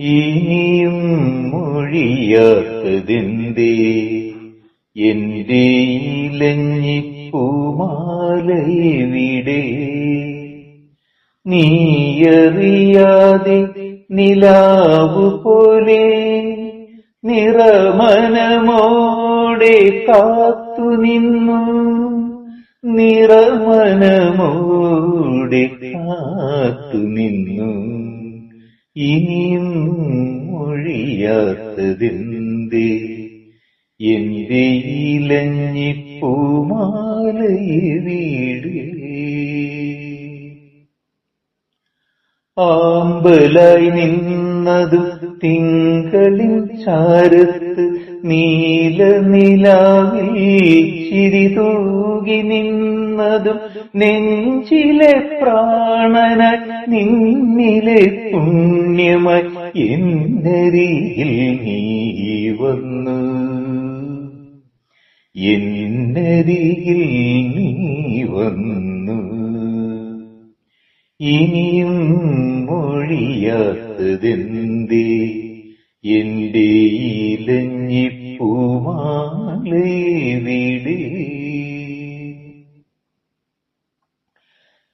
ഇനിയും മൊഴിയാത്തതെന്തേ. എന്റെ ഇലഞ്ഞിപ്പൂമാലയുടെ നീയറിയാതെ നിലാവു പോലെ നിറമനമോടെ കാത്തു നിന്നു നിറമനമോടെ കാത്തു നിന്നു ഇനിയും മൊഴിയാത്തതെന്തേ എന്തിയിലഞ്ഞിപ്പൂമാലയെ ഇലഞ്ഞിപ്പൂമാലയുടെ ആമ്പലായി നിന്നതു തിങ്കളിൻ ചാരത്ത് നീല നിലാവിൽ ചിരി തൂകി നിന്നതും നെഞ്ചിലെ പ്രാണന നിന്നിലെ പുണ്യമായി എന്നരിയിൽ നീ വന്നു. എന്നരിയിൽ നീ വന്നു. ഇനിയും മൊഴിയാത്തതെന്തേ? എന്റെ ഇലഞ്ഞിപ്പൂമാലവിടെ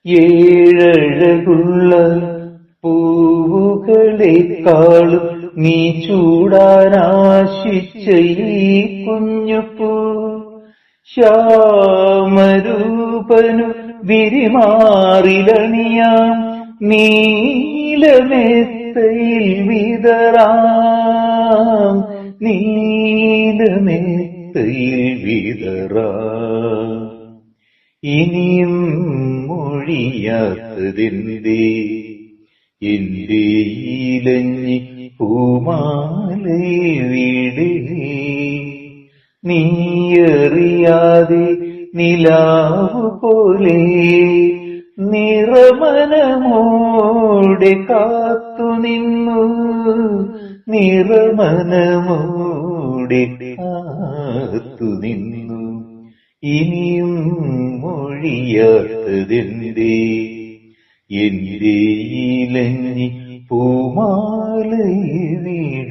ഏഴഴകുള്ള പൂവുകളെക്കാളും നീ ചൂടാനാശിച്ച ഈ കുഞ്ഞുപ്പൂ. ശ്യാമരൂപനു വിരിമാറിലണിയാം നീലമെത്തയിൽ വിതറാം. നീലമെത്തയിൽ വിതറാം. ഇനിയും മൊഴിയാത്തതെന്തേ? എന്റെ ഇലഞ്ഞി പൂമാലവിടെ നീയറിയാതെ നിലാവ് പോലെ നിറമനമോടെ കാത്തു നിന്നു. നിറമനമോടെ കാത്തു നിന്നു. ഇനിയും മൊഴിയാത്തതെന്തേ? എന്റെ ഇലഞ്ഞി പൂമാലവിടെ